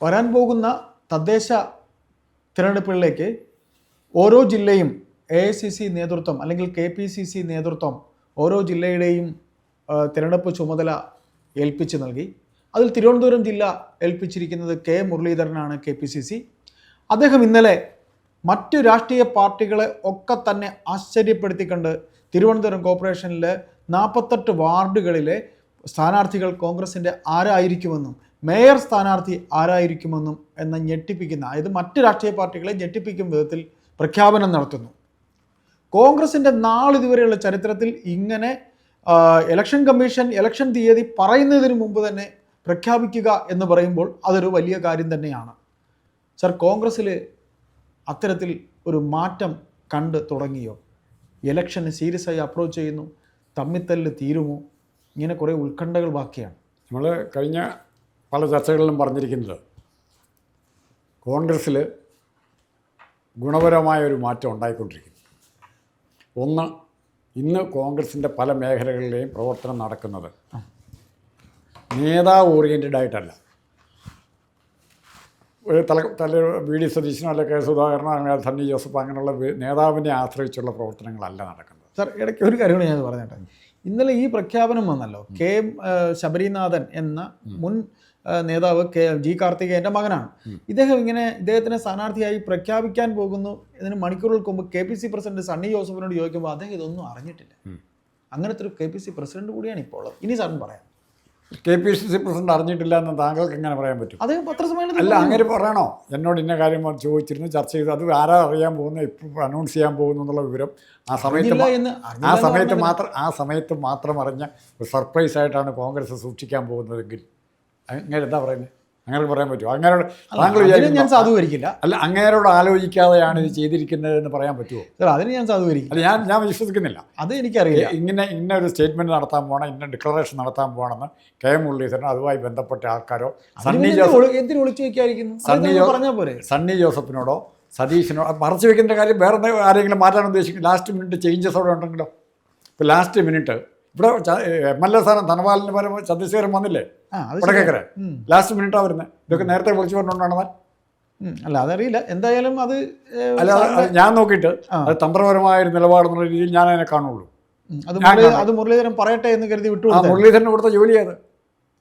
വരാൻ പോകുന്ന തദ്ദേശ തിരഞ്ഞെടുപ്പുകളിലേക്ക് ഓരോ ജില്ലയും എ ഐ സി സി നേതൃത്വം അല്ലെങ്കിൽ കെ പി സി സി നേതൃത്വം ഓരോ ജില്ലയുടെയും തിരഞ്ഞെടുപ്പ് ചുമതല ഏൽപ്പിച്ച് നൽകി. അതിൽ തിരുവനന്തപുരം ജില്ല ഏൽപ്പിച്ചിരിക്കുന്നത് കെ മുരളീധരനാണ് കെ പി സി സി അദ്ദേഹം ഇന്നലെ മറ്റു രാഷ്ട്രീയ പാർട്ടികളെ ഒക്കെ തന്നെ ആശ്ചര്യപ്പെടുത്തിക്കൊണ്ട് തിരുവനന്തപുരം കോർപ്പറേഷനിലെ നാൽപ്പത്തെട്ട് വാർഡുകളിലെ സ്ഥാനാർത്ഥികൾ കോൺഗ്രസിന്റെ ആരായിരിക്കുമെന്നും മേയർ സ്ഥാനാർത്ഥി ആരായിരിക്കുമെന്നും എന്ന ഞെട്ടിപ്പിക്കുന്ന അതായത് മറ്റ് രാഷ്ട്രീയ പാർട്ടികളെ ഞെട്ടിപ്പിക്കും വിധത്തിൽ പ്രഖ്യാപനം നടത്തുന്നു. കോൺഗ്രസിന്റെ നാളിതുവരെയുള്ള ചരിത്രത്തിൽ ഇങ്ങനെ ഇലക്ഷൻ കമ്മീഷൻ ഇലക്ഷൻ തീയതി പറയുന്നതിന് മുമ്പ് തന്നെ പ്രഖ്യാപിക്കുക എന്ന് പറയുമ്പോൾ അതൊരു വലിയ കാര്യം തന്നെയാണ്. സർ കോൺഗ്രസ്സിൽ അത്തരത്തിൽ ഒരു മാറ്റം കണ്ട് തുടങ്ങിയോ? ഇലക്ഷന് സീരിയസ് ആയി അപ്രോച്ച് ചെയ്യുന്നു തമ്മിത്തല്ല് തീരുമോ? ഇങ്ങനെ കുറേ ഉത്കണ്ഠകൾ ബാക്കിയാണ്. നമ്മൾ കഴിഞ്ഞ പല ചർച്ചകളിലും പറഞ്ഞിരിക്കുന്നത് കോൺഗ്രസ്സിൽ ഗുണപരമായ ഒരു മാറ്റം ഉണ്ടായിക്കൊണ്ടിരിക്കുന്നു. ഒന്ന് ഇന്ന് കോൺഗ്രസിന്റെ പല മേഖലകളിലെയും പ്രവർത്തനം നടക്കുന്നത് നേതാവ് ഓറിയന്റഡ് ആയിട്ടല്ല. ഒരു തല തല വി ഡി സതീശനോ അല്ലെ കെ സുധാകരനോ അങ്ങനെ സണ്ണി ജോസഫ് അങ്ങനെയുള്ള നേതാവിനെ ആശ്രയിച്ചുള്ള പ്രവർത്തനങ്ങളല്ല നടക്കുന്നത്. സാർ ഇടയ്ക്ക് ഒരു കാര്യം കൂടി ഞാൻ പറഞ്ഞേട്ടെ. ഇന്നലെ ഈ പ്രഖ്യാപനം വന്നല്ലോ കെ ശബരിനാഥൻ എന്ന മുൻ നേതാവ് കെ ജി കാർത്തികേയന്റെ മകനാണ്. ഇദ്ദേഹം ഇങ്ങനെ ഇദ്ദേഹത്തിനെ സ്ഥാനാർത്ഥിയായി പ്രഖ്യാപിക്കാൻ പോകുന്നു. ഇതിന് മണിക്കൂറുകൾക്ക് മുമ്പ് K P C president Sunny ജോസഫിനോട് ചോദിക്കുമ്പോൾ അദ്ദേഹം ഇതൊന്നും അറിഞ്ഞിട്ടില്ല. അങ്ങനത്തെ ഒരു കെ പി സി പ്രസിഡന്റ് കൂടിയാണ് ഇപ്പോൾ ഉള്ളത്. ഇനി സാറിന് പറയാം. K P C C president അറിഞ്ഞിട്ടില്ല എന്ന് താങ്കൾക്ക് എങ്ങനെ പറയാൻ പറ്റും? അദ്ദേഹം പത്രസമ്മേളനം അല്ല അങ്ങനെ പറയണോ? എന്നോട് ഇന്ന കാര്യം ചോദിച്ചിരുന്നു ചർച്ച ചെയ്തു. അത് ആരാ അറിയാൻ പോകുന്നത്? ഇപ്പോൾ അനൗൺസ് ചെയ്യാൻ പോകുന്നു എന്നുള്ള വിവരം ആ സമയത്ത് ആ സമയത്ത് മാത്രം ആ സമയത്ത് മാത്രം അറിഞ്ഞ ഒരു സർപ്രൈസ് ആയിട്ടാണ് കോൺഗ്രസ് സൂക്ഷിക്കാൻ പോകുന്നതെങ്കിൽ അങ്ങനെ എന്താ പറയുന്നത് അങ്ങനെ പറയാൻ പറ്റുമോ? അങ്ങനെ ഞാൻ സാധൂകരിക്കില്ല. അല്ല അങ്ങേരോട് ആലോചിക്കാതെയാണ് ഇത് ചെയ്തിരിക്കുന്നത് എന്ന് പറയാൻ പറ്റുമോ? സാർ അതിന് ഞാൻ സാധൂകരിക്കില്ല. അല്ല ഞാൻ ഞാൻ വിശ്വസിക്കുന്നില്ല. അത് എനിക്കറിയില്ല. ഇങ്ങനെ ഇന്ന ഒരു സ്റ്റേറ്റ്മെന്റ് നടത്താൻ പോകണം ഇന്ന ഡിക്ലറേഷൻ നടത്താൻ പോകണമെന്ന് കെ എം മുരളീധരനോ അതുമായി ബന്ധപ്പെട്ട ആൾക്കാരോ സണ്ണി ജോസഫ് എന്തിനു വിളിച്ചു ഒളിച്ചു സണ്ണി അത് പറഞ്ഞാൽ പോരെ. സണ്ണി ജോസഫിനോടോ സതീഷിനോ മറച്ചു വെക്കേണ്ട കാര്യം വേറെ ആരെങ്കിലും മാറ്റാൻ ഉദ്ദേശിക്കും ലാസ്റ്റ് മിനിറ്റ് ചേഞ്ചസ് അവിടെ ഉണ്ടെങ്കിലോ? ഇപ്പോൾ ലാസ്റ്റ് മിനിറ്റ് ഇവിടെ എം എൽ എ സ്ഥാനം ധനപാലിന് പരം ചന്ദ്രശേഖരൻ വന്നില്ലേ? ശരിയാ. ലാസ്റ്റ് മിനിറ്റാ വരുന്നത് ഇതൊക്കെ നേരത്തെ വിളിച്ചു പറഞ്ഞുകൊണ്ടാണ് അല്ല അതറിയില്ല. എന്തായാലും അത് അല്ല ഞാൻ നോക്കിയിട്ട് അത് തന്ത്രപരമായ ഒരു നിലപാടെന്നുള്ള രീതിയിൽ ഞാൻ അതിനെ കാണുള്ളൂ. അത് അത് മുരളീധരൻ പറയട്ടെ എന്ന് കരുതി വിട്ടു മുരളീധരൻ ഇവിടുത്തെ കൊടുത്ത ജോലിയത്.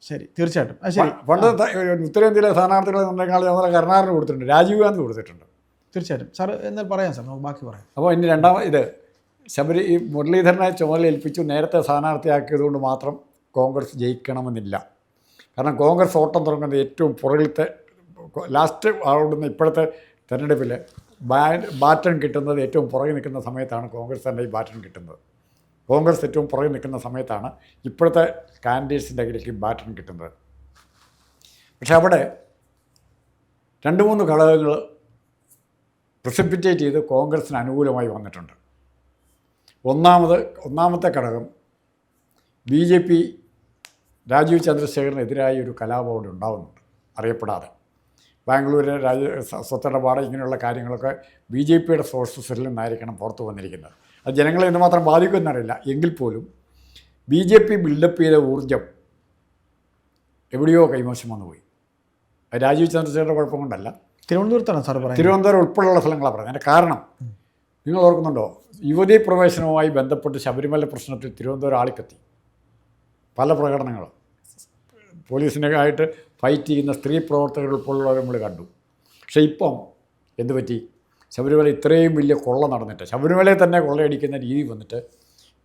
ശരി തീർച്ചയായിട്ടും. ശരി. പണ്ട് ഉത്തരേന്ത്യയിലെ സ്ഥാനാർത്ഥികളെ നിന്നേക്കാൾ ചുമതല കരുണാകരന് കൊടുത്തിട്ടുണ്ട്. രാജീവ് ഗാന്ധി കൊടുത്തിട്ടുണ്ട്. തീർച്ചയായിട്ടും. സാർ എന്നാൽ പറയാം സാർ? നമുക്ക് ബാക്കി പറയാം. അപ്പോൾ ഇനി രണ്ടാമത് ഇത് ശബരി ഈ മുരളീധരനെ ചുമതല ഏൽപ്പിച്ചു നേരത്തെ സ്ഥാനാർത്ഥിയാക്കിയതുകൊണ്ട് മാത്രം കോൺഗ്രസ് ജയിക്കണമെന്നില്ല. കാരണം കോൺഗ്രസ് ഓട്ടം തുടങ്ങുന്നത് ഏറ്റവും പുറകിലത്തെ ലാസ്റ്റ് ആവുന്ന ഇപ്പോഴത്തെ തെരഞ്ഞെടുപ്പിൽ ബാറ്റൺ കിട്ടുന്നത് ഏറ്റവും പുറകിൽ നിൽക്കുന്ന സമയത്താണ് കോൺഗ്രസ് തന്നെ ഈ ബാറ്റൺ കിട്ടുന്നത്. കോൺഗ്രസ് ഏറ്റവും പുറകിൽ നിൽക്കുന്ന സമയത്താണ് ഇപ്പോഴത്തെ കാൻഡിഡേറ്റ്സിന്റെ അകലേക്ക് ബാറ്റൺ കിട്ടുന്നത്. പക്ഷേ അവിടെ രണ്ട് മൂന്ന് ഘടകങ്ങൾ പ്രസിപ്പിറ്റേറ്റ് ചെയ്ത് കോൺഗ്രസിന് അനുകൂലമായി വന്നിട്ടുണ്ട്. ഒന്നാമത് ഒന്നാമത്തെ ഘടകം ബി ജെ പി രാജീവ് ചന്ദ്രശേഖരനെതിരായ ഒരു കലാപം അവിടെ ഉണ്ടാകുന്നുണ്ട് അറിയപ്പെടാതെ. ബാംഗ്ലൂരിലെ രാജ സ്വത്തിടപാട് ഇങ്ങനെയുള്ള കാര്യങ്ങളൊക്കെ ബി ജെ പിയുടെ സോഴ്സസിൽ നിന്നായിരിക്കണം പുറത്തു വന്നിരിക്കുന്നത്. അത് ജനങ്ങളെ എന്തുമാത്രം ബാധിക്കുമെന്നറിയില്ല. എങ്കിൽ പോലും ബി ജെ പി ബിൽഡപ്പ് ചെയ്ത ഊർജം എവിടെയോ കൈമോശം വന്നുപോയി. പോയി രാജീവ് ചന്ദ്രശേഖരന്റെ കുഴപ്പം കൊണ്ടല്ല. തിരുവനന്തപുരത്താണ് സാർ പറയുന്നത്. തിരുവനന്തപുരം ഉൾപ്പെടെയുള്ള സ്ഥലങ്ങളാണ് പറയുന്നത്. അതിന്റെ കാരണം നിങ്ങൾ ഓർക്കുന്നുണ്ടോ യുവതീ പ്രവേശനവുമായി ബന്ധപ്പെട്ട് ശബരിമല പ്രശ്നത്തിൽ തിരുവനന്തപുരം ആളിക്കത്തി. പല പ്രകടനങ്ങളും. പോലീസിനെ ആയിട്ട് ഫൈറ്റ് ചെയ്യുന്ന സ്ത്രീ പ്രവർത്തകർ ഉൾപ്പെടെയുള്ളവർ നമ്മൾ കണ്ടു. പക്ഷേ ഇപ്പം എന്ത് പറ്റി? ശബരിമല ഇത്രയും വലിയ കൊള്ള നടന്നിട്ട് ശബരിമലയെ തന്നെ കൊള്ളയടിക്കുന്ന രീതി വന്നിട്ട്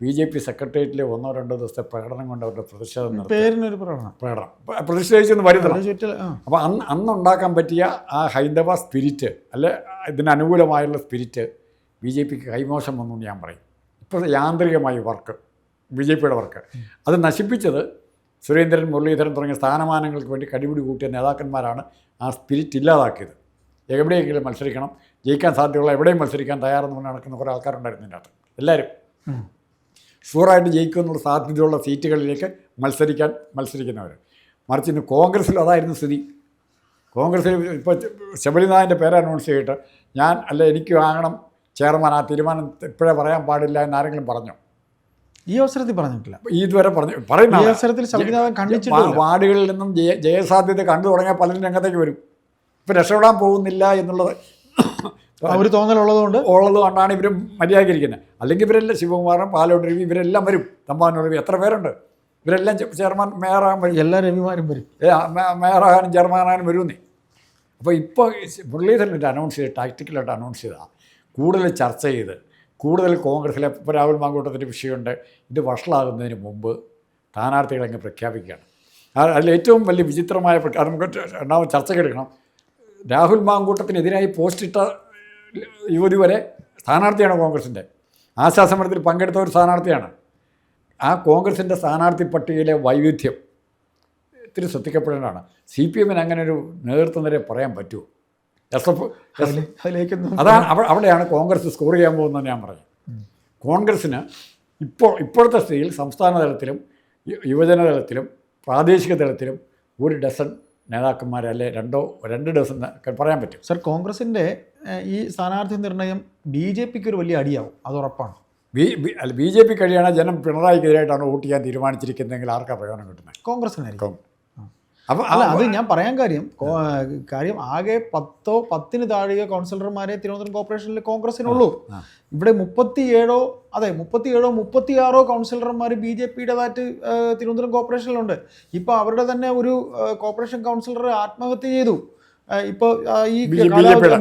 ബി ജെ പി സെക്രട്ടേറിയറ്റിലെ ഒന്നോ രണ്ടോ ദിവസത്തെ പ്രകടനം കൊണ്ട് അവരുടെ പ്രതിഷേധം പേരിനൊരു പ്രകടനം. പ്രകടനം. വരുന്നത് പ്രതിഷേധിച്ചെന്ന് വരുത്തണം. അപ്പോൾ അന്ന് അന്നുണ്ടാക്കാൻ പറ്റിയ ആ ഹൈന്ദവ സ്പിരിറ്റ് അല്ലെ ഇതിനനുകൂലമായുള്ള സ്പിരിറ്റ് ബി ജെ പിക്ക് കൈമോശം വന്നു ഞാൻ പറയും. ഇപ്പോൾ യാന്ത്രികമായി വർക്ക് ബി ജെ പിയുടെ വർക്ക്. അത് നശിപ്പിച്ചത് സുരേന്ദ്രൻ മുരളീധരൻ തുടങ്ങിയ സ്ഥാനമാനങ്ങൾക്ക് വേണ്ടി കടിപിടി കൂട്ടിയ നേതാക്കന്മാരാണ് ആ സ്പിരിറ്റ് ഇല്ലാതാക്കിയത്. എവിടെയെങ്കിലും മത്സരിക്കണം ജയിക്കാൻ സാധ്യതയുള്ള എവിടെയും മത്സരിക്കാൻ തയ്യാറെന്ന് പറഞ്ഞ് നടക്കുന്ന കുറേ ആൾക്കാരുണ്ടായിരുന്നു ഇതിന്റെ അകത്ത് എല്ലാവരും. ഷുവറായിട്ട് ജയിക്കുമെന്നുള്ള സാധ്യതയുള്ള സീറ്റുകളിലേക്ക് മത്സരിക്കാൻ മത്സരിക്കുന്നവർ മറിച്ച് ഇന്ന് കോൺഗ്രസ്സിൽ അതായിരുന്നു സ്ഥിതി. കോൺഗ്രസ്സിൽ ഇപ്പോൾ ശബരിനാഥന്റെ പേര് അനൗൺസ് ചെയ്തിട്ട് ഞാൻ അല്ല എനിക്ക് വാങ്ങണം ചെയർമാൻ ആ തീരുമാനം ഇപ്പോഴേ പറയാൻ പാടില്ല എന്ന് ആരെങ്കിലും പറഞ്ഞോ? ഈ അവസരത്തിൽ പറഞ്ഞിട്ടില്ല. ഈ ഇതുവരെ പറഞ്ഞു പറയുന്ന അവസരത്തിൽ സംവിധാനം ഖണ്ഡിച്ചിട്ടില്ല വാർഡുകളിൽ നിന്നും ജയ ജയസാധ്യത കണ്ടു തുടങ്ങിയ പലരും രംഗത്തേക്ക് വരും. ഇപ്പം രക്ഷപ്പെടാൻ പോകുന്നില്ല എന്നുള്ളത് അവർ തോന്നലുള്ളതുകൊണ്ട്? ഉള്ളത് കൊണ്ടാണ് ഇവർ മര്യാദയ്ക്കിരിക്കുന്നത്. അല്ലെങ്കിൽ ഇവരെല്ലാം ശിവകുമാരൻ പാലോട് രവി ഇവരെല്ലാം വരും. തമ്പാനൂർ രവി എത്ര പേരുണ്ട്? ഇവരെല്ലാം ചെയർമാൻ മേയറാകാൻ വരും. എല്ലാ രവിമാരും വരും. മേയറാകാനും ചെയർമാനാകാനും വരുമെന്നേ. അപ്പോൾ ഇപ്പോൾ മുരളീധരൻ അനൗൺസ് ചെയ്ത് ടാക്റ്റിക്കലായിട്ട് അനൗൺസ് ചെയ്താൽ കൂടുതൽ ചർച്ച ചെയ്ത് കൂടുതൽ കോൺഗ്രസ്സിലെ ഇപ്പോൾ രാഹുൽ മാങ്കൂട്ടത്തിന്റെ വിഷയമുണ്ട് ഇത് വഷളാകുന്നതിന് മുമ്പ് സ്ഥാനാർത്ഥികളെ അങ്ങ് പ്രഖ്യാപിക്കുകയാണ്. അതിൽ ഏറ്റവും വലിയ വിചിത്രമായ രണ്ടാമത് ചർച്ച ചർച്ചയ്ക്കെടുക്കണം രാഹുൽ മാങ്കൂട്ടത്തിനെതിരായി പോസ്റ്റ് ഇട്ട യുവതി വരെ സ്ഥാനാർത്ഥിയാണ് കോൺഗ്രസിന്റെ ആശാസമരത്തിൽ പങ്കെടുത്ത ഒരു സ്ഥാനാർത്ഥിയാണ്. ആ കോൺഗ്രസിന്റെ സ്ഥാനാർത്ഥി പട്ടികയിലെ വൈവിധ്യം ഇത്തിരി ശ്രദ്ധിക്കപ്പെടേണ്ടതാണ്. സി പി എമ്മിന് അങ്ങനെ ഒരു നേതൃത്വം വരെ പറയാൻ പറ്റുമോ? എസ് എഫ് അതിൽ അതിലേക്കൊന്നും അതാണ് അവ അവിടെയാണ് കോൺഗ്രസ് സ്കോർ ചെയ്യാൻ പോകുന്നത് ഞാൻ പറഞ്ഞു കോൺഗ്രസ്സിന് ഇപ്പോൾ ഇപ്പോഴത്തെ സ്ഥിതിയിൽ സംസ്ഥാന തലത്തിലും യുവജന തലത്തിലും പ്രാദേശിക തലത്തിലും ഒരു ഡസൺ നേതാക്കന്മാരെ അല്ലെ രണ്ടോ രണ്ട് ഡസൺ പറയാൻ പറ്റും. സർ കോൺഗ്രസിന്റെ ഈ സ്ഥാനാർത്ഥി നിർണയം ബി ജെ പിക്ക് ഒരു വലിയ അടിയാവും. അത് ഉറപ്പാണ്. ബി ബി അല്ല ബി ജെ പി കഴിയാണ് ജനം പിണറായിക്കെതിരായിട്ടാണ് വോട്ട് ചെയ്യാൻ തീരുമാനിച്ചിരിക്കുന്നതെങ്കിൽ ആർക്കാണ് പ്രയോജനം കിട്ടുന്നത്? കോൺഗ്രസിനായിരിക്കും അപ്പോൾ അല്ല അത് ഞാൻ പറയാൻ കാര്യം കാര്യം ആകെ പത്തോ പത്തിന് താഴെ കൗൺസിലർമാരെ തിരുവനന്തപുരം കോർപ്പറേഷനിൽ കോൺഗ്രസിനുള്ളൂ. ഇവിടെ മുപ്പത്തിയേഴോ അതെ മുപ്പത്തിയേഴോ മുപ്പത്തിയാറോ കൗൺസിലർമാർ ബി ജെ പിയുടേതായിട്ട് തിരുവനന്തപുരം കോർപ്പറേഷനിലുണ്ട്. ഇപ്പോൾ അവരുടെ തന്നെ ഒരു കോർപ്പറേഷൻ കൗൺസിലർ ആത്മഹത്യ ചെയ്തു. ഇപ്പോൾ ഈ.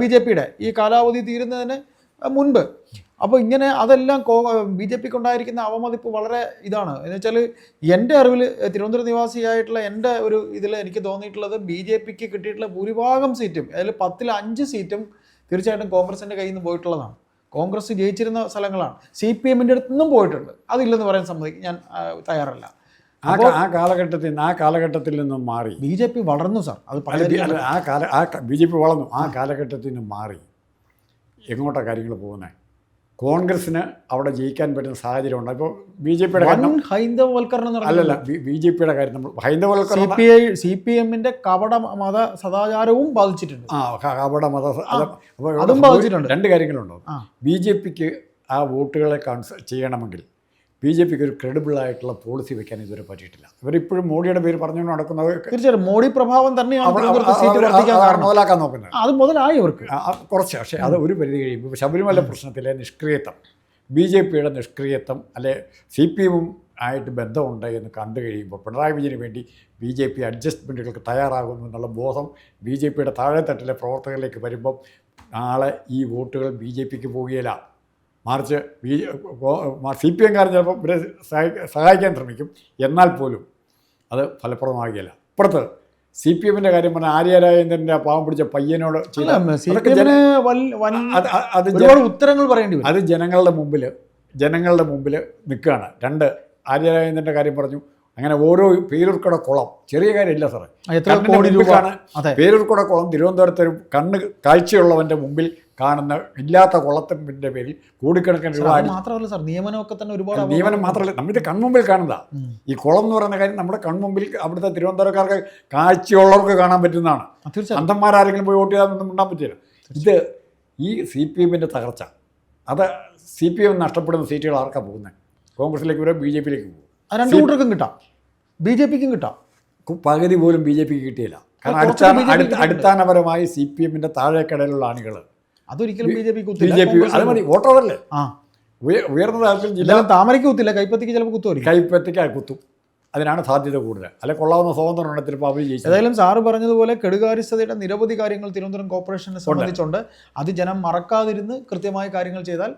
ബി ജെ പിയുടെ. ഈ കാലാവധി തീരുന്നതിന് മുൻപ്. അപ്പോൾ ഇങ്ങനെ അതെല്ലാം കോ ബി ജെ പിക്ക് ഉണ്ടായിരിക്കുന്ന അവമതിപ്പ് വളരെ ഇതാണ്. എന്ന് വെച്ചാൽ എന്റെ അറിവിൽ തിരുവനന്തപുരം നിവാസിയായിട്ടുള്ള എന്റെ ഒരു ഇതിൽ എനിക്ക് തോന്നിയിട്ടുള്ളത് ബി ജെ പിക്ക് കിട്ടിയിട്ടുള്ള ഭൂരിഭാഗം സീറ്റും അതിൽ പത്തിൽ അഞ്ച് സീറ്റും തീർച്ചയായിട്ടും കോൺഗ്രസിന്റെ കയ്യിൽ നിന്ന് പോയിട്ടുള്ളതാണ്. കോൺഗ്രസ് ജയിച്ചിരുന്ന സ്ഥലങ്ങളാണ്. സി പി എമ്മിന്റെ അടുത്ത് നിന്നും പോയിട്ടുണ്ട്. അതില്ലെന്ന് പറയാൻ സമ്മതിക്കും ഞാൻ തയ്യാറല്ല. ആ കാലഘട്ടത്തിൽ ആ കാലഘട്ടത്തിൽ നിന്നും മാറി. ബി ജെ പി വളർന്നു സാർ. അത് ആ കാല ആ ബി ജെ പി വളർന്നു. ആ. കാലഘട്ടത്തിൽ നിന്നും മാറി. എങ്ങോട്ടാണ് കാര്യങ്ങൾ പോകുന്നത് കോൺഗ്രസ്സിന് അവിടെ ജയിക്കാൻ പറ്റുന്ന സാഹചര്യം ഉണ്ട് ഇപ്പോൾ ബി ജെ പിയുടെ കാര്യം ഹൈന്ദവവൽക്കരണം അല്ലല്ല ബി ജെ പിയുടെ കാര്യം നമ്മൾ സി ഹൈന്ദവൽക്കരണം പി ഐ സി പി എമ്മിന്റെ കപട മത സദാചാരവും ബാധിച്ചിട്ടുണ്ട്. ആ കവട കപട മത അത് ബാധിച്ചിട്ടുണ്ട്. രണ്ട് കാര്യങ്ങളുണ്ടോ. ബി ജെ പിക്ക് ആ വോട്ടുകളെ കൺസ് ചെയ്യണമെങ്കിൽ ബി ജെ പിക്ക് ഒരു ക്രെഡിബിൾ ആയിട്ടുള്ള പോളിസി വെക്കാൻ ഇതുവരെ പറ്റിയിട്ടില്ല. ഇവരിപ്പോഴും മോഡിയുടെ പേര് പറഞ്ഞുകൊണ്ട് നടക്കുന്നത് തീർച്ചയായും മോഡി പ്രഭാവം തന്നെയാണ് മുതലാക്കാൻ നോക്കുന്നത് അത് മുതലായി അവർക്ക് കുറച്ച്. പക്ഷേ അത് ഒരു പരിധി കഴിയുമ്പോൾ ശബരിമല പ്രശ്നത്തിലെ നിഷ്ക്രിയത്വം ബി ജെ പിയുടെ നിഷ്ക്രിയത്വം അല്ലെ സി പി എമ്മും ആയിട്ട് ബന്ധമുണ്ട് എന്ന് കണ്ടു കഴിയുമ്പോൾ പിണറായി വിജയന് വേണ്ടി ബി ജെ പി അഡ്ജസ്റ്റ്മെന്റുകൾക്ക് തയ്യാറാകുന്നു എന്നുള്ള ബോധം ബി ജെ പിയുടെ താഴെത്തട്ടിലെ പ്രവർത്തകരിലേക്ക് വരുമ്പം നാളെ ഈ വോട്ടുകൾ ബി ജെ പിക്ക് പോവുകയില്ല. മറിച്ച് ബി സി പി എംകാരൻ ചിലപ്പോൾ ഇവരെ സഹായി- സഹായിക്കാൻ ശ്രമിക്കും. എന്നാൽ പോലും അത് ഫലപ്രദമാകുകയില്ല. ഇപ്പുറത്ത് സി പി എമ്മിന്റെ കാര്യം പറഞ്ഞാൽ ആര്യ രാജേന്ദ്രന്റെ ആ പാവം പിടിച്ച പയ്യനോട് ഉത്തരങ്ങൾ പറയേണ്ടി വരും. അത് ജനങ്ങളുടെ മുമ്പിൽ ജനങ്ങളുടെ മുമ്പിൽ നിൽക്കുകയാണ്. രണ്ട് ആര്യരാജേന്ദ്രന്റെ കാര്യം പറഞ്ഞു. അങ്ങനെ ഓരോ പേരൂർക്കട കുളം. ചെറിയ കാര്യമില്ല സാറേ. എത്ര കോടി രൂപ. മുമ്പിലാണ് അതെ. പേരൂർക്കട കുളം തിരുവനന്തപുരത്ത് ഒരു കണ്ണ് കാഴ്ചയുള്ളവന്റെ മുമ്പിൽ കാണുന്ന ഇല്ലാത്ത കുളത്തിന്റെ പേരിൽ കോടിക്കണക്കിന് രൂപ മാത്രമല്ല സാർ നിയമനമൊക്കെ തന്നെ ഒരുപാട് നിയമനം മാത്രമല്ല നമ്മുടെ കൺമുമ്പിൽ കാണുന്നതാ. ഈ കുളം എന്ന് പറയുന്ന കാര്യം നമ്മുടെ കൺമുമ്പിൽ അവിടുത്തെ തിരുവനന്തപുരക്കാർക്ക് കാഴ്ചയുള്ളവർക്ക് കാണാൻ പറ്റുന്നതാണ്. അന്ധന്മാരാരെങ്കിലും പോയി വോട്ട് ചെയ്താൽ ഉണ്ടാൻ പറ്റില്ല. ഇത് ഈ സി പി എമ്മിന്റെ തകർച്ച. അത് സി പി എം നഷ്ടപ്പെടുന്ന സീറ്റുകൾ ആർക്കാണ് പോകുന്നത്? കോൺഗ്രസിലേക്ക് വരും ബി ജെ പിയിലേക്ക് പോകും. രണ്ട് കൂട്ടർക്കും കിട്ടാം. ബി ജെ പിക്കും കിട്ടാം. പകുതി പോലും ബി ജെ പിക്ക് കിട്ടിയില്ല. കാരണം അടിസ്ഥാന. അടിസ്ഥാനപരമായി സി പി എമ്മിന്റെ താഴേക്കടയിലുള്ള ആണികൾ അതൊരിക്കലും B J P B J P അത് മതി വോട്ടറല്ലേ ആ. ഉയർന്ന തലത്തിൽ ജില്ല താമരയ്ക്ക് കുത്തില്ല. കൈപ്പത്തിക്ക് ചിലപ്പോൾ കുത്തുമായിരിക്കും. കൈപ്പത്തിക്ക് കുത്തും. അതിനാണ് സാധ്യത കൂടുതൽ. അല്ലെ കൊള്ളാവുന്ന സ്വതന്ത്രം ഉണ്ടെങ്കിൽ ചിലപ്പോൾ അവർ ജയിച്ചു ഏതായാലും സാറ് പറഞ്ഞതുപോലെ കെടുകാര്യസ്ഥതയുടെ നിരവധി കാര്യങ്ങൾ തിരുവനന്തപുരം കോർപ്പറേഷനെ സംബന്ധിച്ചുണ്ട്. അത് ജനം മറക്കാതിരുന്ന് കൃത്യമായ കാര്യങ്ങൾ ചെയ്താൽ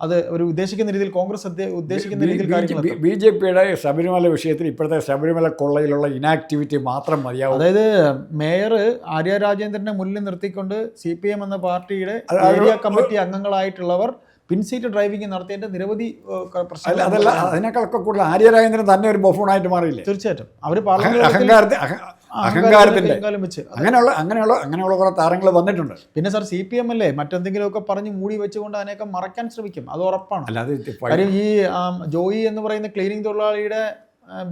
അത് ഒരു ഉദ്ദേശിക്കുന്ന രീതിയിൽ കോൺഗ്രസ് ഉദ്ദേശിക്കുന്ന രീതിയിൽ. ബി ജെ പിയുടെ ശബരിമല വിഷയത്തിൽ ഇപ്പോഴത്തെ ശബരിമല കൊള്ളയിലുള്ള ഇനാക്ടിവിറ്റി മാത്രം മതിയാവും. അതായത് മേയർ ആര്യ രാജേന്ദ്രനെ മുന്നിൽ നിർത്തിക്കൊണ്ട് സി പി എം എന്ന പാർട്ടിയുടെ ഏരിയ കമ്മിറ്റി അംഗങ്ങളായിട്ടുള്ളവർ പിൻസീറ്റ് ഡ്രൈവിംഗ് നടത്തിയതിന്റെ നിരവധി പ്രശ്നങ്ങൾ അതല്ല അതിനേക്കാളൊക്കെ കൂടുതൽ ആര്യ രാജേന്ദ്രൻ തന്നെ ഒരു ബൊഫൂണായിട്ട് മാറിയില്ല? തീർച്ചയായിട്ടും. അവർ പാർലമെന്റ് അഹങ്കാരത്തി അഹ- അഹങ്കാരത്തിന്റെ അങ്ങനെയുള്ള അങ്ങനെയുള്ള അങ്ങനെയുള്ള കുറെ താരങ്ങൾ വന്നിട്ടുണ്ട്. പിന്നെ സാർ സി പി എം അല്ലേ? മറ്റെന്തെങ്കിലുമൊക്കെ പറഞ്ഞ് മൂടി വെച്ചുകൊണ്ട് അതിനെയൊക്കെ മറയ്ക്കാൻ ശ്രമിക്കും. അത് ഉറപ്പാണ്. അല്ലാതെ കാര്യം ഈ ജോയി എന്ന് പറയുന്ന ക്ലീനിങ് തൊഴിലാളിയുടെ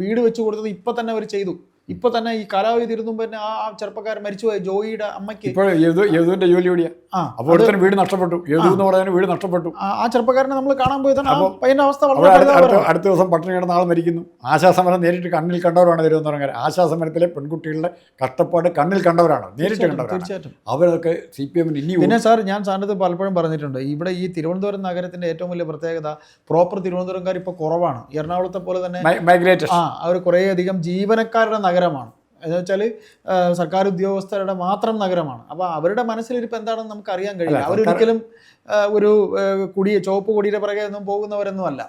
വീട് വെച്ച് കൊടുത്തത് ഇപ്പൊ തന്നെ അവർ ചെയ്തു. ഇപ്പൊ തന്നെ ഈ കാലാവധി തീരുന്നു പിന്നെ ആ ചെറുപ്പക്കാരൻ മരിച്ചുപോയ ജോയിയുടെ അമ്മയ്ക്ക് ഇപ്പോൾ യദു യദുവിന്റെ ജോലി കൂടിയാ. ആ അപ്പോൾ വീട് നഷ്ടപ്പെട്ടു. യദു എന്ന് പറയാൻ വീട് നഷ്ടപ്പെട്ടു. ആ- ചെറുപ്പക്കാരനെ നമ്മൾ കാണാൻ പോയതാണ് തന്നെ പയ്യന്റെ അവസ്ഥ വളരെ. അടുത്ത ദിവസം പട്ടിണി കിടന്ന ആൾ മരിക്കുന്നു. ആശാസമരം നേരിട്ട് കണ്ണിൽ കണ്ടവരാണ് തിരുവനന്തപുരം ആശാസമരത്തിലെ പെൺകുട്ടികളുടെ കഷ്ടപ്പാട് കണ്ണിൽ കണ്ടവരാണ്. നേരിട്ട് കണ്ടവരാണ്. തീർച്ചയായിട്ടും. അവരൊക്കെ സി പി എമ്മിന് ഇനി പിന്നെ സാർ ഞാൻ സാറിനത് പലപ്പോഴും പറഞ്ഞിട്ടുണ്ട്. ഇവിടെ ഈ തിരുവനന്തപുരം നഗരത്തിന്റെ ഏറ്റവും വലിയ പ്രത്യേകത പ്രോപ്പർ തിരുവനന്തപുരംകാർ ഇപ്പോൾ കുറവാണ്. എറണാകുളത്തെ പോലെ തന്നെ മൈഗ്രേറ്റ് ആ അവർ കുറേയധികം ജീവനക്കാരുടെ നഗരമാണ്. എന്ന് വെച്ചാൽ സർക്കാർ ഉദ്യോഗസ്ഥരുടെ മാത്രം നഗരമാണ്. അപ്പോൾ അവരുടെ മനസ്സിലിരിപ്പ് എന്താണെന്ന് നമുക്ക് അറിയാൻ കഴിയില്ല അവരൊരിക്കലും ഒരു കുടി കുടിയെ ചുവപ്പ് കൊടിയുടെ പിറകെ ഒന്നും പോകുന്നവരൊന്നും അല്ല.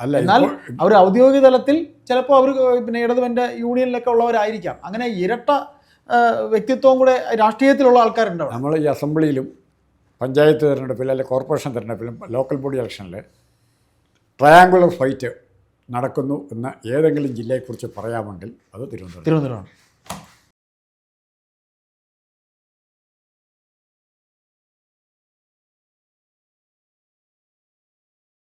അല്ല എന്നാൽ അവർ ഔദ്യോഗിക തലത്തിൽ ചിലപ്പോൾ അവർ പിന്നെ ഇടതുപെന്റെ യൂണിയനിലൊക്കെ ഉള്ളവരായിരിക്കാം. അങ്ങനെ ഇരട്ട വ്യക്തിത്വവും വ്യക്തിത്വം കൂടെ രാഷ്ട്രീയത്തിലുള്ള ആൾക്കാരുണ്ടാവും നമ്മൾ ഈ അസംബ്ലിയിലും പഞ്ചായത്ത് തിരഞ്ഞെടുപ്പിൽ അല്ലെങ്കിൽ കോർപ്പറേഷൻ തിരഞ്ഞെടുപ്പിലും ലോക്കൽ ബോഡി ഇലക്ഷനിൽ ട്രയാങ്കുലർ ഫൈറ്റ് നടക്കുന്നു എന്ന ഏതെങ്കിലും ജില്ലയെക്കുറിച്ച് പറയാമെങ്കിൽ അത് തിരുവനന്തപുരം. തിരുവനന്തപുരമാണ്.